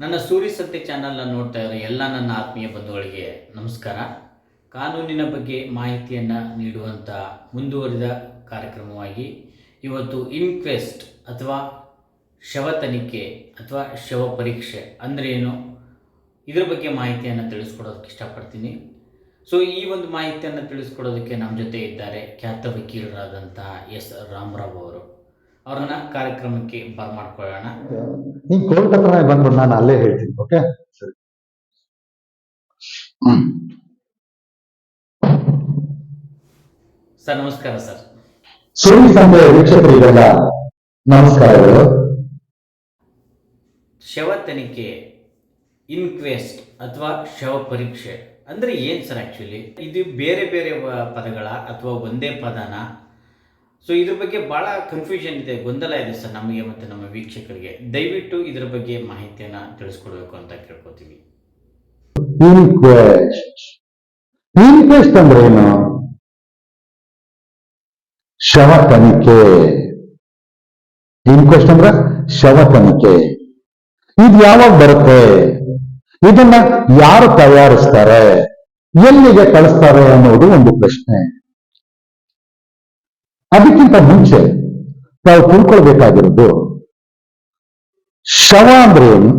ನನ್ನ ಸೂರಿ ಸತ್ಯ ಚಾನಲ್ನ ನೋಡ್ತಾ ಇರೋ ಎಲ್ಲ ನನ್ನ ಆತ್ಮೀಯ ಬಂಧುಗಳಿಗೆ ನಮಸ್ಕಾರ. ಕಾನೂನಿನ ಬಗ್ಗೆ ಮಾಹಿತಿಯನ್ನು ನೀಡುವಂಥ ಮುಂದುವರಿದ ಕಾರ್ಯಕ್ರಮವಾಗಿ ಇವತ್ತು ಇನ್ಕ್ವೆಸ್ಟ್ ಅಥವಾ ಶವ ತನಿಖೆ ಅಥವಾ ಶವ ಪರೀಕ್ಷೆ ಅಂದರೆ ಏನು? ಇದರ ಬಗ್ಗೆ ಮಾಹಿತಿಯನ್ನು ತಿಳಿಸ್ಕೊಡೋದಕ್ಕೆ ಇಷ್ಟಪಡ್ತೀನಿ. ಸೊ ಈ ಒಂದು ಮಾಹಿತಿಯನ್ನು ತಿಳಿಸ್ಕೊಡೋದಕ್ಕೆ ನಮ್ಮ ಜೊತೆ ಇದ್ದಾರೆ ಖ್ಯಾತ ವಕೀಲರಾದಂತಹ ಎಸ್. ರಾಮರಾವ್ ಅವರು. ಅವ್ರನ್ನ ಕಾರ್ಯಕ್ರಮಕ್ಕೆ ಬರ್ಮಾಡ್ಕೊಳ್ಳೋಣ ನೀನ್ ಕೋರ್ಟ್ ಹತ್ರ ಬಂದ್ಬಿಟ್ಟು ನಾನು ಅಲ್ಲೇ ಹೇಳ್ತೀನಿ ಓಕೆ ಸರಿ. ಸರ್ ನಮಸ್ಕಾರ ಸರ್. ಸುಳ್ಳಿ ಸಂತೆಯ ವೀಕ್ಷಕರಿಗೆಲ್ಲ ನಮಸ್ಕಾರಗಳು. ಶವ ತನಿಖೆ ಇನ್ಕ್ವೆಸ್ಟ್ ಅಥವಾ ಶವ ಪರೀಕ್ಷೆ ಅಂದ್ರೆ ಏನ್ ಸರ್ ಆಕ್ಚುಲಿ ಇದು ಬೇರೆ ಬೇರೆ ಪದಗಳ ಅಥವಾ ಒಂದೇ ಪದನ? ಸೊ ಇದ್ರ ಬಗ್ಗೆ ಭಾಳ ಕನ್ಫ್ಯೂಷನ್ ಇದೆ, ಗೊಂದಲ ಇದೆ ಸರ್ ನಮಗೆ ಮತ್ತು ನಮ್ಮ ವೀಕ್ಷಕರಿಗೆ. ದಯವಿಟ್ಟು ಇದ್ರ ಬಗ್ಗೆ ಮಾಹಿತಿಯನ್ನು ತಿಳಿಸ್ಕೊಡ್ಬೇಕು ಅಂತ ಕೇಳ್ಕೊತೀವಿ. ಏನು? ಶವ ತನಿಖೆ. ಇನ್ಕ್ವೆಸ್ಟ್ ಅಂದ್ರೆ ಶವ ತನಿಖೆ. ಇದು ಯಾವಾಗ ಬರುತ್ತೆ? ಇದನ್ನ ಯಾರು ತಯಾರಿಸ್ತಾರೆ? ಎಲ್ಲಿಗೆ ಕಳಿಸ್ತಾರೆ ಅನ್ನೋದು ಒಂದು ಪ್ರಶ್ನೆ. ಅದಕ್ಕಿಂತ ಮುಂಚೆ ತಾವು ತಿಳ್ಕೊಳ್ಬೇಕಾಗಿರೋದು ಶವ ಅಂದ್ರೆ ಏನು?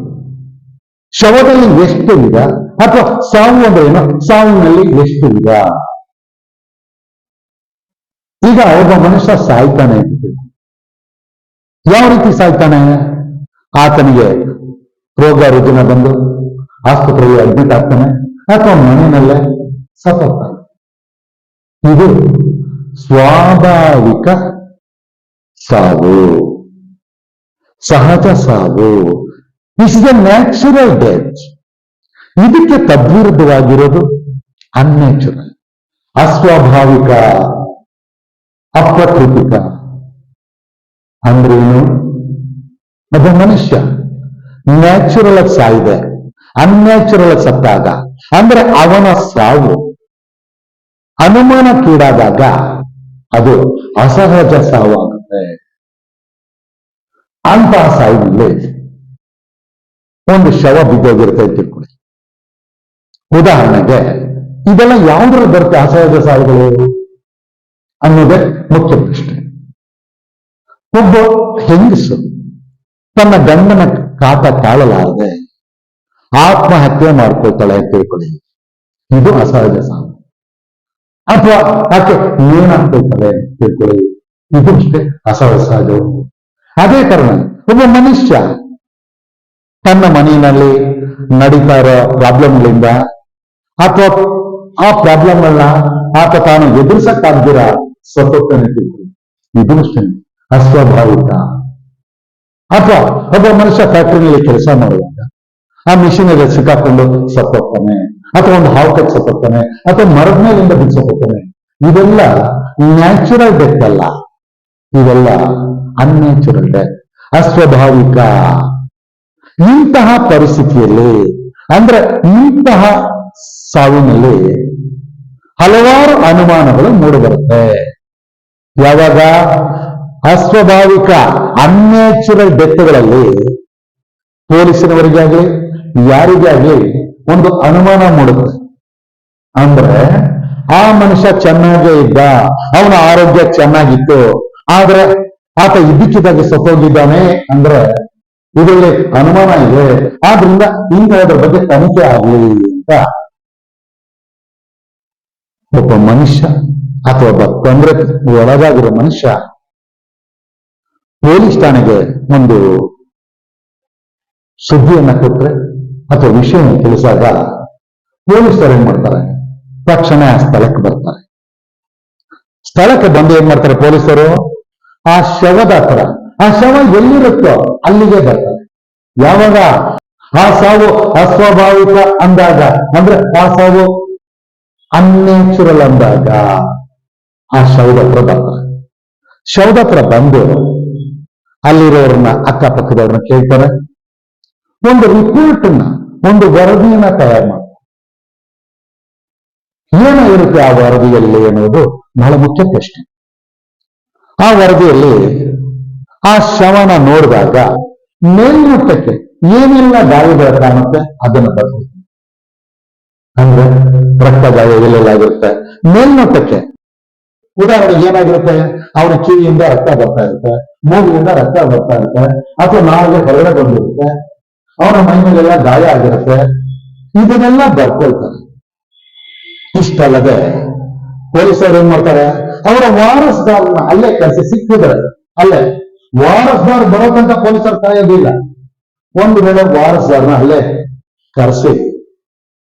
ಶವದಲ್ಲಿ ಎಷ್ಟು ವಿಧ? ಅಥವಾ ಸಾವು ಅಂದ್ರೆ ಏನು? ಸಾವಿನಲ್ಲಿ ಎಷ್ಟು ವಿಧ? ಈಗ ಒಬ್ಬ ಮನುಷ್ಯ ಸಾಯ್ತಾನೆ ಅಂತ. ಯಾವ ರೀತಿ ಸಾಯ್ತಾನೆ? ಆತನಿಗೆ ರೋಗ ರುಜಿನ ಬಂದು ಆಸ್ಪತ್ರೆಗೆ ಅಡ್ಮಿಟ್ ಆಗ್ತಾನೆ. ಅಥವಾ ಮನೆಯಲ್ಲೇ ಸತ್ತೋಗ್ತಾನೆ. ಇದು ಸ್ವಾಭಾವಿಕ ಸಾವು. ಸಹಜ ಸಾವು. ಇಸ್ ದ ನ್ಯಾಚುರಲ್ ಡೆತ್ ಇದಕ್ಕೆ ತದ್ವಿರುದ್ಧವಾಗಿರೋದು ಅನ್ಯಾಚುರಲ್ ಅಸ್ವಾಭಾವಿಕ, ಅಪ್ರಕೃತಿಕ. ಅಂದ್ರೇನು ಒಬ್ಬ ಮನುಷ್ಯ ನ್ಯಾಚುರಲ್ ಸಾಯಿದೆ ಅನ್ಯಾಚುರಲ್ ಸತ್ತಾಗ. ಅಂದ್ರೆ ಅವನ ಸಾವು, ಅನುಮಾನಕ್ಕೀಡಾದಾಗ ಅದು ಅಸಹಜ ಸಾವು ಆಗುತ್ತೆ ಅಂತಹ ಸಾವಿನಲ್ಲಿ ಒಂದು ಶವ ಬಿದ್ದೋಗಿರುತ್ತೆ ಅಂತ ತಿಳ್ಕೊಳ್ಳಿ. ಉದಾಹರಣೆಗೆ, ಇದೆಲ್ಲ ಯಾವುದ್ರಲ್ಲಿ ಬರುತ್ತೆ ಅಸಹಜ ಸಾವುಗಳು? ಅನ್ನೋದೇ ಮುಖ್ಯ ಪ್ರಶ್ನೆ. ಒಬ್ಬ ಹೆಂಗಸು ತನ್ನ ಗಂಡನ ಕಾಟ ತಾಳಲಾರದೆ ಆತ್ಮಹತ್ಯೆ ಮಾಡ್ಕೊಳ್ತಾಳೆ ಅಂತ ತಿಳ್ಕೊಳ್ಳಿ. ಇದು ಅಸಹಜ ಸಾವು. ಅಥವಾ ಯಾಕೆ ಏನಂತಾರೆ ತಿಳ್ಕೊಳ್ಳಿ. ಇದು ಅಷ್ಟೇ ಅಸಹಜ ಅದೇ ಕಾರಣ ಒಬ್ಬ ಮನುಷ್ಯ ತನ್ನ ಮನೆಯಲ್ಲಿ ನಡೀತಾ ಇರೋ ಪ್ರಾಬ್ಲಮ್ಗಳಿಂದ ಅಥವಾ ಆ ಪ್ರಾಬ್ಲಮ್ಗಳನ್ನ ಆತ ತಾನು ಎದುರಿಸಕ್ಕಾಗ್ದಿರ ಸತ್ತೋಗ್ತಾನೆ ತಿಳ್ಕೊಳ್ಳಿ. ಇದು ಅಷ್ಟೇ. ಅಸ್ವಾಭಾವಿಕ. ಅಥವಾ ಒಬ್ಬ ಮನುಷ್ಯ ಫ್ಯಾಕ್ಟರಿನಲ್ಲಿ ಕೆಲಸ ಮಾಡುವಾಗ ಆ ಮಿಷಿನಲ್ಲಿ ಸಿಕ್ಕಾಕೊಂಡು ಸತ್ತೋಗ್ತಾನೆ ಅಥವಾ ಒಂದು ಹಾವು ಕಚ್ಚಿ ಸತ್ತೋಗ್ತಾನೆ ಅಥವಾ ಮರದ ಮೇಲಿಂದ ಇದೆಲ್ಲ ನ್ಯಾಚುರಲ್ ಡೆತ್ ಅಲ್ಲ. ಇವೆಲ್ಲ ಅನ್ಯಾಚುರಲ್ ಡೆತ್ ಅಸ್ವಾಭಾವಿಕ. ಇಂತಹ ಪರಿಸ್ಥಿತಿಯಲ್ಲಿ, ಅಂದ್ರೆ ಇಂತಹ ಸಾವಿನಲ್ಲಿ ಹಲವಾರು ಅನುಮಾನಗಳು ಮೂಡಿಬರುತ್ತೆ ಯಾವಾಗ? ಅಸ್ವಾಭಾವಿಕ ಅನ್ಯಾಚುರಲ್ ಡೆತ್ಗಳಲ್ಲಿ ಪೊಲೀಸಿನವರಿಗಾಗಲಿ, ಯಾರಿಗಾಗಲಿ ಒಂದು ಅನುಮಾನ ಮೂಡುತ್ತೆ. ಅಂದ್ರೆ ಆ ಮನುಷ್ಯ ಚೆನ್ನಾಗೇ ಇದ್ದ, ಅವನ ಆರೋಗ್ಯ ಚೆನ್ನಾಗಿತ್ತು, ಆದ್ರೆ ಆತ ಇದ್ದಕ್ಕಿದ್ದಾಗೆ ಸತ್ತೋಗಿದ್ದಾನೆ ಅಂದ್ರೆ ಇದರಲ್ಲಿ ಅನುಮಾನ ಇದೆ. ಆದ್ರಿಂದ ಇಂಥದ್ರ ಬಗ್ಗೆ ತನಿಖೆ ಆಗಲಿ ಅಂತ. ಒಬ್ಬ ಮನುಷ್ಯ ಅಥವಾ ಒಬ್ಬ ತೊಂದರೆ ಒಳಗಾಗಿರೋ ಮನುಷ್ಯ ಪೊಲೀಸ್ ಠಾಣೆಗೆ ಒಂದು ಸುದ್ದಿಯನ್ನ ಕೊಟ್ರೆ ಅಥವಾ ವಿಷಯವನ್ನು ತಿಳಿಸಾಗ ಪೊಲೀಸರು ಏನ್ ಮಾಡ್ತಾರೆ? ತಕ್ಷಣ ಆ ಸ್ಥಳಕ್ಕೆ ಬರ್ತಾರೆ. ಸ್ಥಳಕ್ಕೆ ಬಂದು ಏನ್ ಮಾಡ್ತಾರೆ ಪೊಲೀಸರು? ಆ ಶವದ ಹತ್ರ, ಆ ಶವ ಎಲ್ಲಿರುತ್ತೋ ಅಲ್ಲಿಗೆ ಬರ್ತಾರೆ. ಯಾವಾಗ? ಆ ಸಾವು ಅಸ್ವಾಭಾವಿಕ ಅಂದಾಗ. ಅಂದ್ರೆ ಆ ಸಾವು ಅನ್ಯಾಚುರಲ್ ಅಂದಾಗ ಆ ಶವದ ಹತ್ರ ಬರ್ತಾರೆ. ಶವದ ಹತ್ರ ಬಂದು ಅಲ್ಲಿರೋರನ್ನ ಅಕ್ಕಪಕ್ಕದವ್ರನ್ನ ಕೇಳ್ತಾರೆ. ಒಂದು ರಿಪೋರ್ಟ್ ಒಂದು ವರದಿಯನ್ನ ತಯಾರು ಮಾಡ್ತಾರೆ. ಇರುತ್ತೆ ಆ ವರದಿಯಲ್ಲಿ ಅನ್ನೋದು ಬಹಳ ಮುಖ್ಯ ಪ್ರಶ್ನೆ. ಆ ವರದಿಯಲ್ಲಿ ಆ ಶವನ ನೋಡಿದಾಗ ಮೇಲ್ನೋಟಕ್ಕೆ ಏನೆಲ್ಲ ಗಾಯಗಳ ಕಾಣುತ್ತೆ ಅದನ್ನು ಬರ್ಕೊಳ್ತೀನಿ ಅಂದ್ರೆ ರಕ್ತ ಗಾಯ ಎಲ್ಲೆಲ್ಲ ಆಗಿರುತ್ತೆ. ಮೇಲ್ನೋಟಕ್ಕೆ ಉದಾಹರಣೆಗೆ ಏನಾಗಿರುತ್ತೆ? ಅವನ ಕಿವಿಯಿಂದ ರಕ್ತ ಬರ್ತಾ ಇರುತ್ತೆ, ಮೂಗಿನಿಂದ ರಕ್ತ ಬರ್ತಾ ಇರುತ್ತೆ, ಅಥವಾ ನಾಳೆ ಹೊರಗಡೆ ಬಂದಿರುತ್ತೆ ಅವನ ಮೈ ಮೇಲೆಲ್ಲ ಗಾಯ ಆಗಿರುತ್ತೆ. ಇದನ್ನೆಲ್ಲ ಬರ್ಕೊಳ್ತಾರೆ. ಇಷ್ಟಲ್ಲದೆ ಪೊಲೀಸರು ಏನ್ ಮಾಡ್ತಾರೆ? ಅವರ ವಾರಸ್ದಾರನ ಅಲ್ಲೇ ಕೆಲಸ ಸಿಕ್ಕಿದ್ರೆ ಅಲ್ಲೇ ವಾರಸ್ದಾರ್ ಬರೋಕಂತ ಪೊಲೀಸರು ಕಾಯೋದಿಲ್ಲ ಒಂದು ವೇಳೆ ವಾರಸ್ದಾರನ ಅಲ್ಲೇ ಕರೆಸಿ,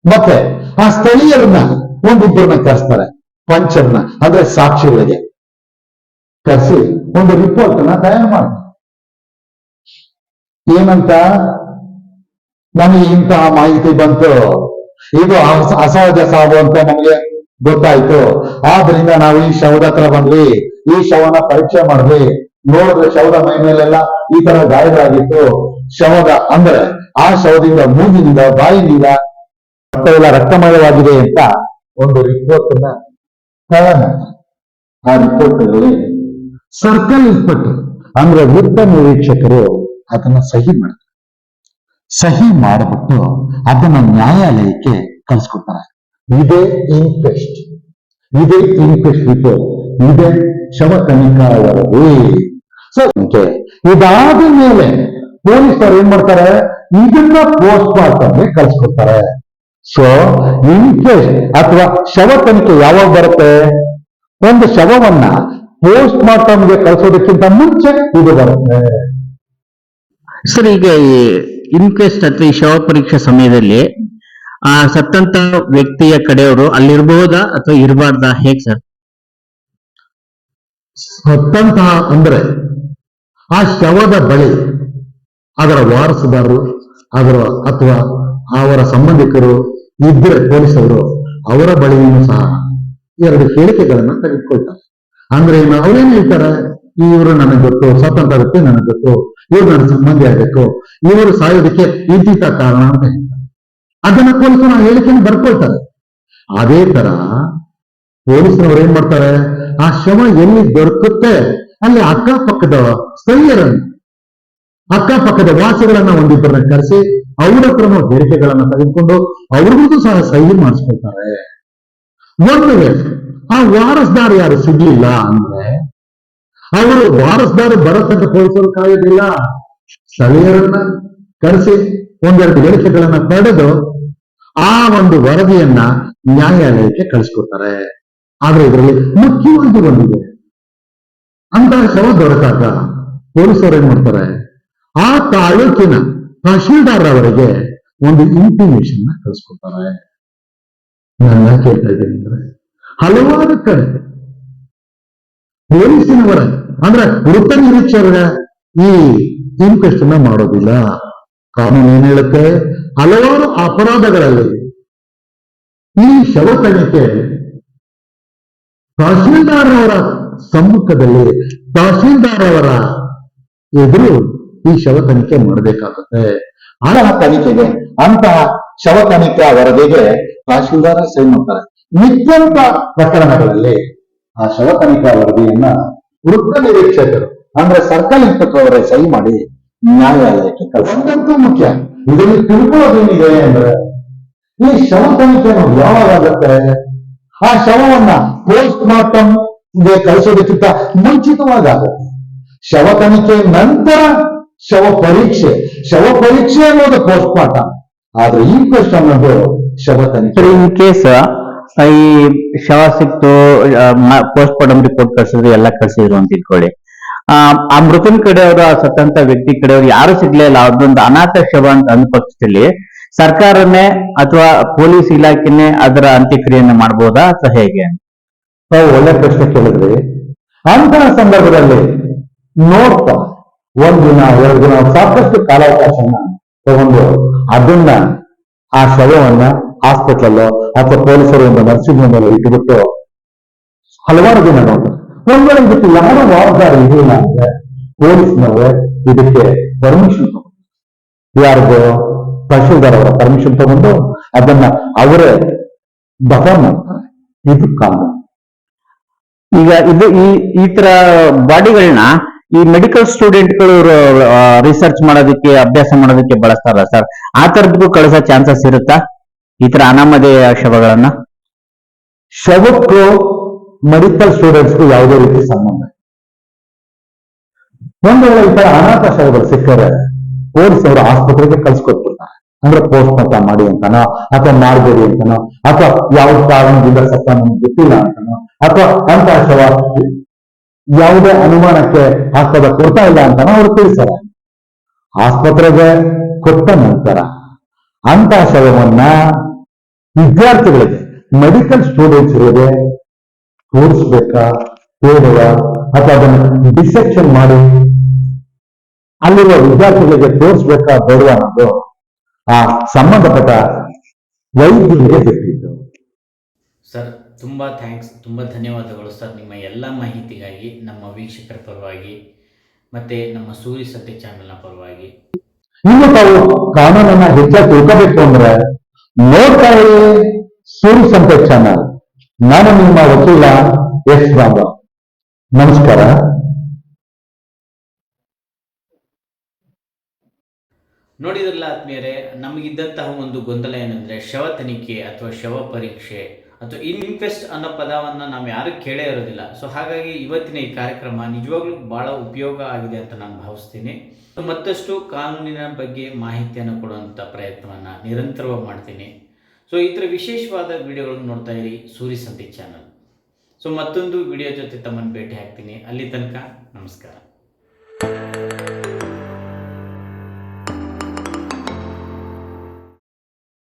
ಮತ್ತೆ ಆ ಸ್ಥಳೀಯರನ್ನ ಒಂದಿಬ್ಬರನ್ನ ಕರೆಸ್ತಾರೆ. ಪಂಚರ್ನ, ಅಂದ್ರೆ ಸಾಕ್ಷಿಗಳಿಗೆ ಕರೆಸಿ ಒಂದು ರಿಪೋರ್ಟ್ ಅನ್ನ ತಯಾರು ಮಾಡ್ತಾರೆ. ಏನಂತ? ನಮಗೆ ಇಂತಹ ಮಾಹಿತಿ ಬಂತು ಇದು ಅಸ- ಅಸಹಜ ಸಾವು ಅಂತ ನಮಗೆ ಗೊತ್ತಾಯ್ತು ಆದ್ರಿಂದ ನಾವು ಈ ಶವದ ಹತ್ರ ಬಂದ್ವಿ. ಈ ಶವನ ಪರೀಕ್ಷೆ ಮಾಡಿದ್ವಿ. ನೋಡಿದ್ರೆ ಶವದ ಮೈ ಮೇಲೆಲ್ಲ ಈ ತರ ಗಾಯಗಳಾಗಿತ್ತು. ಶವದ ಅಂದ್ರೆ ಆ ಶವದಿಂದ ಮೂಗಿನಿಂದ ಬಾಯಿನಿಂದ ರಕ್ತವೆಲ್ಲ ರಕ್ತಮಯವಾಗಿದೆ ಅಂತ ಒಂದು ರಿಪೋರ್ಟ್ ಅನ್ನ ಆ ರಿಪೋರ್ಟ್ ಅಲ್ಲಿ ಸರ್ಕಲ್ ಇನ್ಸ್ಪೆಕ್ಟರ್ ಅಂದ್ರೆ ವೃತ್ತ ನಿರೀಕ್ಷಕರು ಅದನ್ನ ಸಹಿ ಮಾಡ್ತಾರೆ. ಸಹಿ ಮಾಡಿಬಿಟ್ಟು ಅದನ್ನ ನ್ಯಾಯಾಲಯಕ್ಕೆ ಕಳಿಸ್ಕೊಡ್ತಾರೆ. ಇದೇ ಇನ್ಕ್ವೆಸ್ಟ್ ಇದೇ ಇನ್ಕ್ವೆಸ್ಟ್ ರಿಪೋರ್ಟ್ ಇದೆ ಶವ ತನಿಖಾ ವರದಿ ಸೊ ಇದಾದ ಮೇಲೆ ಪೊಲೀಸರು ಏನ್ ಮಾಡ್ತಾರೆ? ಇದನ್ನ ಪೋಸ್ಟ್ ಮಾರ್ಟಮ್ಗೆ ಕಳಿಸ್ಕೊಡ್ತಾರೆ. ಸೊ ಇನ್ಕ್ವೆಸ್ಟ್ ಅಥವಾ ಶವ ತನಿಖೆ ಯಾವಾಗ ಬರುತ್ತೆ? ಒಂದು ಶವವನ್ನ ಪೋಸ್ಟ್ ಮಾರ್ಟಮ್ಗೆ ಕಳಿಸೋದಕ್ಕಿಂತ ಮುಂಚೆ ಇದು ಬರುತ್ತೆ. ಸರ್ ಈಗ ಈ ಇನ್ಕ್ವೆಸ್ಟ್ ಅಥವಾ ಈ ಶವ ಪರೀಕ್ಷೆ ಸಮಯದಲ್ಲಿ, ಆ ಸತ್ತಂತ ವ್ಯಕ್ತಿಯ ಕಡೆಯವರು ಅಲ್ಲಿರ್ಬಹುದಾ ಅಥವಾ ಇರಬಾರ್ದಾ? ಹೇಗ್ ಸರ್? ಸತ್ತಂತ ಅಂದ್ರೆ ಆ ಶವದ ಬಳಿ ಅದರ ವಾರಸುದಾರರು ಅದರ ಅಥವಾ ಅವರ ಸಂಬಂಧಿಕರು ಇದ್ರೆ ಪೊಲೀಸರು ಅವರ ಬಳಿಯನ್ನು ಸಹ ಎರಡು ಹೇಳಿಕೆಗಳನ್ನ ತೆಗೆದುಕೊಳ್ತಾರೆ. ಅಂದ್ರೆ ಅವರೇನು ಹೇಳ್ತಾರೆ? ಇವರು ನನಗೆ ಗೊತ್ತು ಸ್ವತಂತ್ರ ವ್ಯಕ್ತಿ ನನಗೆ ಗೊತ್ತು ಇವ್ರು ನನ್ನ ಸಂಬಂಧಿ ಆಗಬೇಕು. ಇವರು ಸಾಯೋದಕ್ಕೆ ಇಂತಿಂತ ಕಾರಣ ಅಂತ ಹೇಳ್ತಾರೆ. ಅದನ್ನ ಪೊಲೀಸರು ಆ ಹೇಳಿಕೆಯನ್ನು ಬರ್ಕೊಳ್ತಾರೆ. ಅದೇ ತರ ಪೊಲೀಸರವ್ರು ಏನ್ ಮಾಡ್ತಾರೆ? ಆ ಶವ ಎಲ್ಲಿ ದೊರಕುತ್ತೆ? ಅಲ್ಲಿ ಅಕ್ಕಪಕ್ಕದ ಸ್ಥಳೀಯರನ್ನು, ಅಕ್ಕಪಕ್ಕದ ವಾಸಿಗಳನ್ನ ಒಂದಿಬ್ಬರನ್ನ ಕರೆಸಿ ಅವರ ಕ್ರಮ ಬೇಡಿಕೆಗಳನ್ನ ತೆಗೆದುಕೊಂಡು ಅವ್ರಿಗೂ ಸಹ ಸಹಿ ಮಾಡಿಸ್ಕೊಳ್ತಾರೆ. ಒಂದು ವೇಳೆ ಆ ವಾರಸ್ದಾರ ಯಾರು ಸಿಗ್ಲಿಲ್ಲ ಅಂದ್ರೆ ಅವರು ವಾರಸ್ದಾರ ಬರತಕ್ಕ ಪೊಲೀಸರು ಕಾಯೋದಿಲ್ಲ ಸ್ಥಳೀಯರನ್ನ ಕರೆಸಿ ಒಂದೆರಡು ಹೇಳಿಕೆಗಳನ್ನ ಪಡೆದು ಆ ಒಂದು ವರದಿಯನ್ನ ನ್ಯಾಯಾಲಯಕ್ಕೆ ಕಳಿಸ್ಕೊಡ್ತಾರೆ. ಆದ್ರೆ ಇದರಲ್ಲಿ ಮುಖ್ಯವಾಗಿ ಬಂದಿದೆ ಅಂತ ಶವ ದೊರಕಾಗ ಪೊಲೀಸರು ಏನ್ ಮಾಡ್ತಾರೆ? ಆ ತಾಲೂಕಿನ ತಹಶೀಲ್ದಾರ್ ಅವರಿಗೆ ಒಂದು ಇನ್ಫಾರ್ಮೇಶನ್ನ ಕಳಿಸ್ಕೊಡ್ತಾರೆ. ನನ್ನ ಕೇಳ್ತಾ ಇದ್ದೇನೆ ಹಲವಾರು ಕಡೆ ಪೊಲೀಸಿನವರ, ಅಂದ್ರೆ ವೃತ್ತ ನಿರೀಕ್ಷೆಯವರ ಈ ಅನ್ನ ಮಾಡೋದಿಲ್ಲ. ಕಾನೂನು ಏನ್ ಹೇಳುತ್ತೆ? ಹಲವಾರು ಅಪರಾಧಗಳಲ್ಲಿ ಈ ಶವ ತನಿಖೆ ತಹಶೀಲ್ದಾರ್ ಅವರ ಸಮ್ಮುಖದಲ್ಲಿ ತಹಸೀಲ್ದಾರ್ ಅವರ ಎದುರು ಈ ಶವ ತನಿಖೆ ಮಾಡಬೇಕಾಗುತ್ತೆ. ಆ ತನಿಖೆಗೆ, ಅಂತಹ ಶವ ತನಿಖಾ ವರದಿಗೆ ತಹಶೀಲ್ದಾರ ಸಹಿ ಮಾಡ್ತಾರೆ. ನಿತ್ಯಂತ ಪ್ರಕರಣಗಳಲ್ಲಿ ಆ ಶವ ತನಿಖಾ ವರದಿಯನ್ನ ವೃತ್ತ ನಿರೀಕ್ಷಕರು ಅಂದ್ರೆ ಸರ್ಕಲ್ ಇನ್ಸ್ಪೆಕ್ಟರ್ ಅವರೇ ಸಹಿ ಮಾಡಿ ನ್ಯಾಯಾಲಯಕ್ಕೆ ಕಳಿಸಂತೂ ಮುಖ್ಯ. ಇದರಲ್ಲಿ ತಿಳ್ಕೊಳ್ಳೋದೇನಿದೆ ಅಂದ್ರೆ ಈ ಶವ ತನಿಖೆ ಯಾವಾಗ ಆಗುತ್ತೆ? ಆ ಶವವನ್ನ ಪೋಸ್ಟ್ ಮಾರ್ಟಮ್ಗೆ ಕಳಿಸೋದಕ್ಕಿಂತ ಮುಂಚಿತವಾಗುತ್ತೆ ಶವ ತನಿಖೆ ನಂತರ ಶವ ಪರೀಕ್ಷೆ ಶವ ಪರೀಕ್ಷೆ ಅನ್ನೋದು ಪೋಸ್ಟ್ ಮಾರ್ಟಮ್ ಆದ್ರೆ ಇನ್ಕ್ವೆಸ್ಟ್ ಅನ್ನೋದು ಶವ ತನಿಖೆ. ಇನ್ ಕೇಸ್ ಈ ಶವ ಸಿಕ್ತು ಪೋಸ್ಟ್ ಮಾರ್ಟಮ್ ರಿಪೋರ್ಟ್ ಕಳ್ಸಿದ್ರು ಎಲ್ಲ ಕಳ್ಸಿದ್ರು ಅಂತ ಇಟ್ಕೊಳ್ಳಿ. ಆ, ಮೃತನ ಕಡೆಯವರು ಆ ಸತ್ತಂತ ವ್ಯಕ್ತಿ ಕಡೆಯವರು ಯಾರು ಸಿಗ್ಲಿಲ್ಲ ಅದೊಂದು ಅನಾಥ ಶವ ಅಂತ ಅಂದ ಪಕ್ಷದಲ್ಲಿ ಸರ್ಕಾರನೇ ಅಥವಾ ಪೊಲೀಸ್ ಇಲಾಖೆನೇ ಅದರ ಅಂತ್ಯಕ್ರಿಯೆಯನ್ನು ಮಾಡಬಹುದಾ ಅಥವಾ ಹೇಗೆ? ಒಳ್ಳೆ ಪ್ರಶ್ನೆ ಕೇಳಿದ್ರಿ. ಅಂತ ಸಂದರ್ಭದಲ್ಲಿ ನೋಡ್ತಾ ಒಂದ್ ದಿನ ಎರಡು ದಿನ ಸಾಕಷ್ಟು ಕಾಲಾವಕಾಶನ ತಗೊಂಡು ಅದನ್ನ ಆ ಶವವನ್ನ ಹಾಸ್ಪಿಟಲ್ ಅಥವಾ ಪೊಲೀಸರು ಒಂದು ನರ್ಸಿಂಗ್ ಅಲ್ಲಿ ಇಟ್ಬಿಟ್ಟು ಹಲವಾರು ದಿನ ನೋಡ್ತಾರೆ. ಒಂದ್ ವೇಳೆ ಇದಕ್ಕೆ ಯಾರು ಇದೆಯಲ್ಲ ಅಂದ್ರೆ ಪೊಲೀಸ್ನವರೇ ಇದಕ್ಕೆ ಪರ್ಮಿಷನ್ ಯಾರ್ದು ತಹಶೀಲ್ದಾರ್ ಅವರ ಪರ್ಮಿಷನ್ ತಗೊಂಡು ಅದನ್ನ ಅವರೇ ದಫಾ ಮಾಡ್ತಾರೆ. ಇದು ಕಾನೂನು. ಈಗ ಇದು ಈ ಈ ತರ ಬಾಡಿಗಳನ್ನ ಈ ಮೆಡಿಕಲ್ ಸ್ಟೂಡೆಂಟ್ಗಳು ರಿಸರ್ಚ್ ಮಾಡೋದಕ್ಕೆ, ಅಭ್ಯಾಸ ಮಾಡೋದಕ್ಕೆ ಬಳಸ್ತಾರಲ್ಲ ಸರ್ ಆ ತರದ್ದು ಕಳಿಸೋ ಚಾನ್ಸಸ್ ಇರುತ್ತಾ? ಈ ತರ ಅನಾಮಧೇಯ ಶವಗಳನ್ನ ಶವಕ್ಕೂ ಮೆಡಿಕಲ್ ಸ್ಟೂಡೆಂಟ್ಸ್ಗೂ ಯಾವುದೇ ರೀತಿ ಸಂಬಂಧ. ಒಂದು ವೇಳೆ ಈ ತರ ಅನಾಥ ಶವಗಳು ಸಿಕ್ಕರೆ ಪೊಲೀಸರು ಆಸ್ಪತ್ರೆಗೆ ಕಳ್ಸಿಕೊಟ್ಬಿಡ್ತಾರೆ ಅಂದ್ರೆ ಮಾರ್ಟಮ್ ಮಾಡಿ ಅಂತಾನೋ, ಅಥವಾ ಮಾಡಬೇಡಿ ಅಂತಾನೋ, ಅಥವಾ ಯಾವ ಕಾರಣದಿಂದ ಸತ್ತ ನಮ್ಗೆ ಗೊತ್ತಿಲ್ಲ ಅಂತಾನೋ, ಅಥವಾ ಅಂತ ಶವ ಯಾವುದೇ ಅನುಮಾನಕ್ಕೆ ಆಸ್ಪದ ಕೊಡ್ತಾ ಇಲ್ಲ ಅಂತಾನೋ ಅವ್ರು ತಿಳಿಸ್ತಾರೆ ಆಸ್ಪತ್ರೆಗೆ ಕೊಟ್ಟ ನಂತರ ಅಂತ ಶವವನ್ನ ವಿದ್ಯಾರ್ಥಿಗಳಿಗೆ ಮೆಡಿಕಲ್ ಸ್ಟೂಡೆಂಟ್ಸ್ ಇರೋದೆ ತೋರಿಸ್ಬೇಕಾ ಬೇಡವಾ ಅಥವಾ ಅದನ್ನು ಡಿಸೆಕ್ಷನ್ ಮಾಡಿ ಅಲ್ಲಿರುವ ವಿದ್ಯಾರ್ಥಿಗಳಿಗೆ ತೋರಿಸ್ಬೇಕಾ ಬೇಡವಾ ಅನ್ನೋದು ಆ ಸಂಬಂಧಪಟ್ಟ ವೈದ್ಯರಿಗೆ ಬಿಟ್ಟಿದ್ದು ಸರ್ ತುಂಬ ಥ್ಯಾಂಕ್ಸ್ ತುಂಬ ಧನ್ಯವಾದಗಳು ಸರ್ ನಿಮ್ಮ ಎಲ್ಲ ಮಾಹಿತಿಗಾಗಿ ನಮ್ಮ ವೀಕ್ಷಕರ ಪರವಾಗಿ ಮತ್ತೆ ನಮ್ಮ ಸೂರಿ ಸತ್ಯ ಚಾನೆಲ್ನ ಪರವಾಗಿ. ಇನ್ನು ತಾವು ಕಾನೂನನ್ನ ಹೆಚ್ಚಾಗಿ ತಿಳ್ಕೋಬೇಕು ಅಂದ್ರೆ ನೋಡ್ತಾ ಇರಿ ಸೂರಿ ಸಂಪತ್ ಚಾನಲ್ ನಾನು ನಿಮ್ಮ ವಕೀಲ ಎಸ್ ರಾಮ. ನಮಸ್ಕಾರ. ನೋಡಿದ್ರಲ್ಲ ಆತ್ಮೀಯರೇ ನಮಗಿದ್ದಂತಹ ಒಂದು ಗೊಂದಲ ಏನಂದ್ರೆ ಶವ ತನಿಖೆ ಅಥವಾ ಶವ ಪರೀಕ್ಷೆ. ಅಥವಾ ಇನ್ವೆಸ್ಟ್ ಅನ್ನೋ ಪದವನ್ನು ನಾವು ಯಾರು ಕೇಳೇ ಇರೋದಿಲ್ಲ. ಸೊ ಹಾಗಾಗಿ ಇವತ್ತಿನ ಈ ಕಾರ್ಯಕ್ರಮ ನಿಜವಾಗ್ಲೂ ಭಾಳ ಉಪಯೋಗ ಆಗಿದೆ ಅಂತ ನಾನು ಭಾವಿಸ್ತೀನಿ. ಮತ್ತಷ್ಟು ಕಾನೂನಿನ ಬಗ್ಗೆ ಮಾಹಿತಿಯನ್ನು ಕೊಡುವಂಥ ಪ್ರಯತ್ನವನ್ನು ನಿರಂತರವಾಗಿ ಮಾಡ್ತೀನಿ. ಸೊ ಈ ಥರ ವಿಶೇಷವಾದ ವಿಡಿಯೋಗಳನ್ನು ನೋಡ್ತಾ ಇರಿ ಸೂರಿ ಸಂತಿ ಚಾನಲ್. ಸೊ ಮತ್ತೊಂದು ವಿಡಿಯೋ ಜೊತೆ ತಮ್ಮನ್ನು ಭೇಟಿ ಆಗ್ತೀನಿ. ಅಲ್ಲಿ ತನಕ ನಮಸ್ಕಾರ.